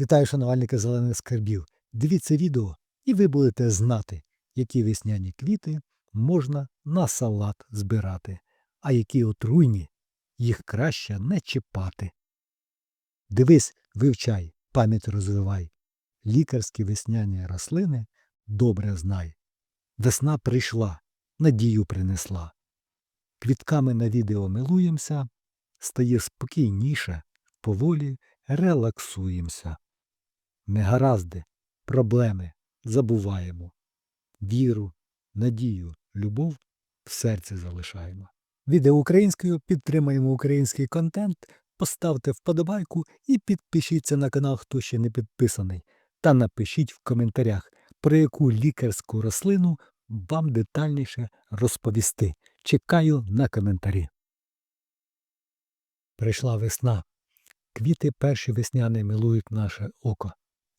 Вітаю, шанувальники зелених скарбів. Дивіться відео, і ви будете знати, які весняні квіти можна на салат збирати, а які отруйні їх краще не чіпати. Дивись, вивчай, пам'ять розвивай. Лікарські весняні рослини добре знай. Весна прийшла, надію принесла. Квітками на відео милуємося, стає спокійніше, поволі релаксуємося. Негаразди, проблеми забуваємо. Віру, надію, любов в серці залишаємо. Відео українською підтримаємо український контент, поставте вподобайку і підпишіться на канал, хто ще не підписаний. Та напишіть в коментарях, про яку лікарську рослину вам детальніше розповісти. Чекаю на коментарі. Прийшла весна. Квіти перші весняні милують наше око.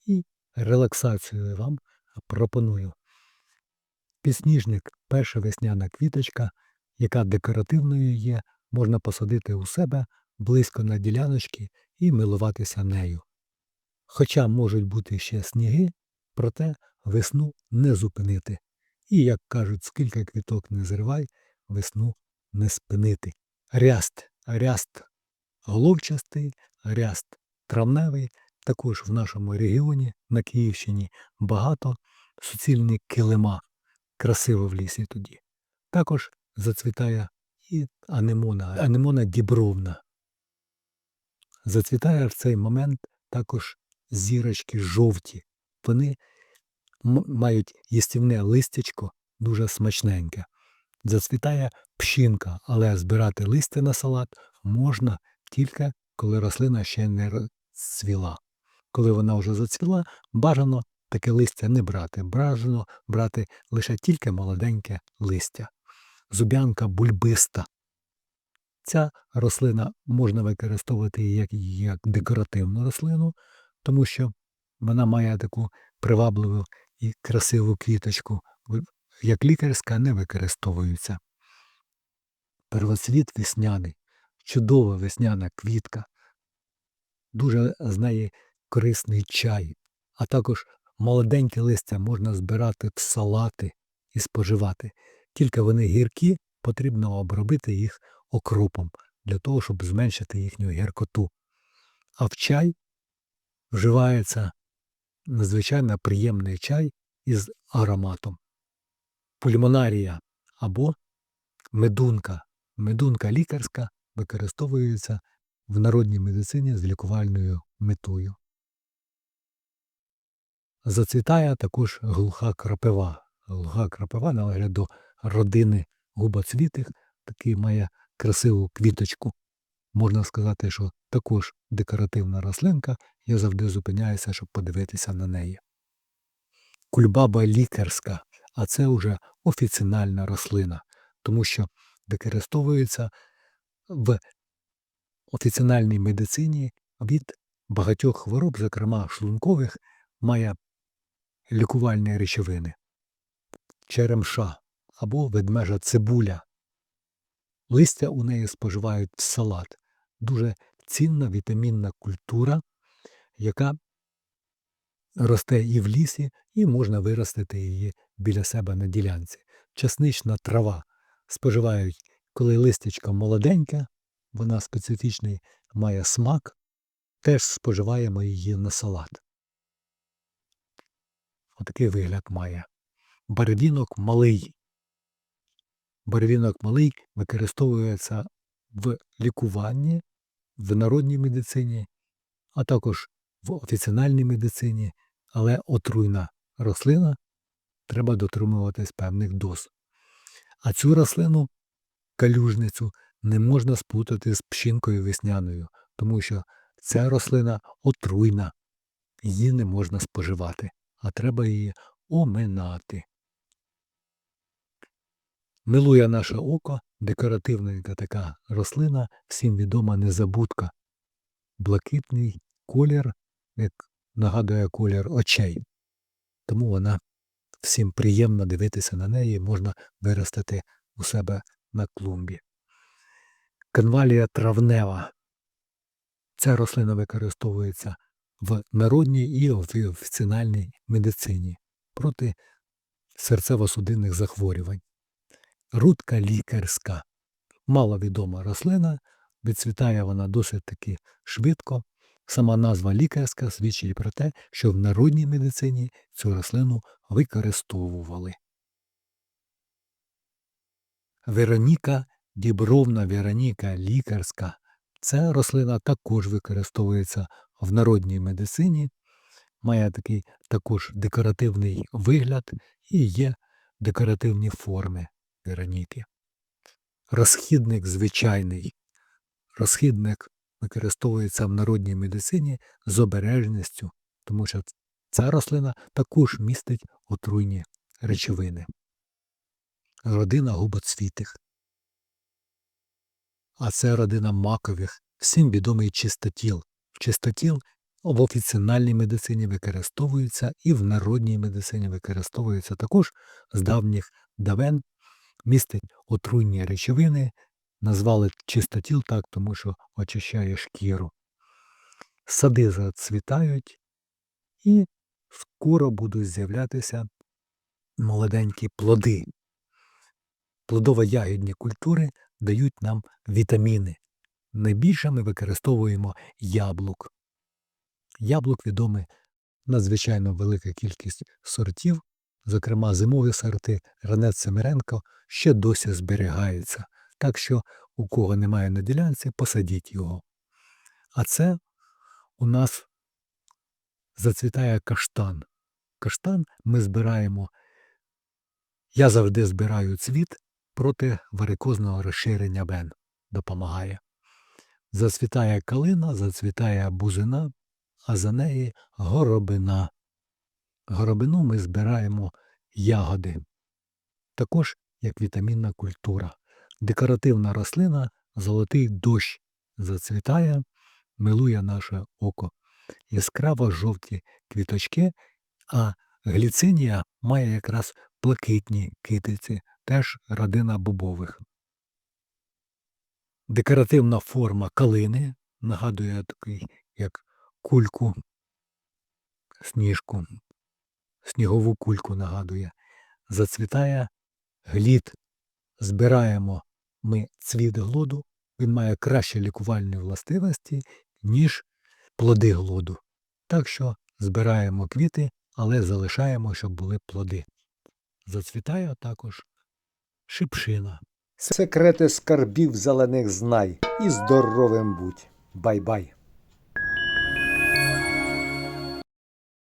І релаксацію вам пропоную. Підсніжник перша весняна квіточка, яка декоративною є, можна посадити у себе близько на діляночки і милуватися нею. Хоча можуть бути ще сніги, проте весну не зупинити. І, як кажуть, скільки квіток не зривай, весну не спинити. Ряст, ряст головчастий, ряст травневий, також в нашому регіоні, на Київщині, багато суцільні килима, красиво в лісі тоді. Також зацвітає і анемона, анемона дібровна. Зацвітає в цей момент також зірочки жовті. Вони мають їстівне листячко дуже смачненьке. Зацвітає пшінка, але збирати листя на салат можна тільки коли рослина ще не розцвіла. Коли вона вже зацвіла, бажано таке листя не брати. Бажано брати лише тільки молоденьке листя. Зуб'янка бульбиста. Ця рослина можна використовувати як, як декоративну рослину, тому що вона має таку привабливу і красиву квіточку, як лікарська не використовується. Первоцвіт весняний, чудова весняна квітка, дуже з неї корисний чай, а також молоденьке листя можна збирати в салати і споживати. Тільки вони гіркі, потрібно обробити їх окропом для того, щоб зменшити їхню гіркоту. А в чай вживається надзвичайно приємний чай із ароматом. Пульмонарія або медунка. Медунка лікарська використовується в народній медицині з лікувальною метою. Зацвітає також глуха крапива. Глуха крапива належить до родини губоцвітих, такий має красиву квіточку. Можна сказати, що також декоративна рослинка, я завжди зупиняюся, щоб подивитися на неї. Кульбаба лікарська, а це вже офіціональна рослина, тому що використовується в офіціональній медицині від багатьох хвороб, зокрема шлункових, має лікувальні речовини, черемша або ведмежа цибуля. Листя у неї споживають в салат. Дуже цінна вітамінна культура, яка росте і в лісі, і можна виростити її біля себе на ділянці. Часнична трава споживають, коли листячко молоденьке, вона специфічний має смак, теж споживаємо її на салат. Отакий вигляд має. Барвінок малий. Барвінок малий використовується в лікуванні, в народній медицині, а також в офіціональній медицині, але отруйна рослина треба дотримуватись певних доз. А цю рослину, калюжницю, не можна спутати з пшінкою весняною, тому що ця рослина отруйна, її не можна споживати, а треба її оминати. Милує наше око, декоративненька така рослина, всім відома незабудка. Блакитний колір, як нагадує колір очей. Тому вона всім приємно дивитися на неї, можна виростити у себе на клумбі. Конвалія травнева. Ця рослина використовується в народній і в офіціональній медицині проти серцево-судинних захворювань. Рудка лікарська. Маловідома рослина, відцвітає вона досить таки швидко. Сама назва лікарська свідчить про те, що в народній медицині цю рослину використовували. Вероніка, дібровна Вероніка лікарська. Ця рослина також використовується в народній медицині, має такий також декоративний вигляд і є декоративні форми Вероніки. Розхідник звичайний. Розхідник використовується в народній медицині з обережністю, тому що ця рослина також містить отруйні речовини. Родина губоцвітих. А це родина макових, всім відомий чистотіл. Чистотіл в офіціональній медицині використовується і в народній медицині використовується також з давніх давен, містить отруйні речовини, назвали чистотіл так, тому що очищає шкіру. Сади зацвітають і скоро будуть з'являтися молоденькі плоди. Плодово-ягідні культури дають нам вітаміни. Найбільше ми використовуємо яблук. Яблук відомі надзвичайно велика кількість сортів, зокрема зимові сорти Ранет Семеренко ще досі зберігаються. Так що, у кого немає на ділянці, посадіть його. А це у нас зацвітає каштан. Каштан ми збираємо. Я завжди збираю цвіт проти варикозного розширення вен. Допомагає. Зацвітає калина, зацвітає бузина, а за неї горобина. Горобину ми збираємо ягоди. Також як вітамінна культура. Декоративна рослина золотий дощ зацвітає, милує наше око. Яскраво жовті квіточки, а гліцинія має якраз блакитні китиці, теж родина бобових. Декоративна форма калини нагадує такий, як кульку, сніжку, снігову кульку нагадує. Зацвітає глід. Збираємо ми цвіт глоду, він має кращі лікувальні властивості, ніж плоди глоду. Так що збираємо квіти, але залишаємо, щоб були плоди. Зацвітає також шипшина. Секрети скарбів зелених знай і здоровим будь. Бай-бай.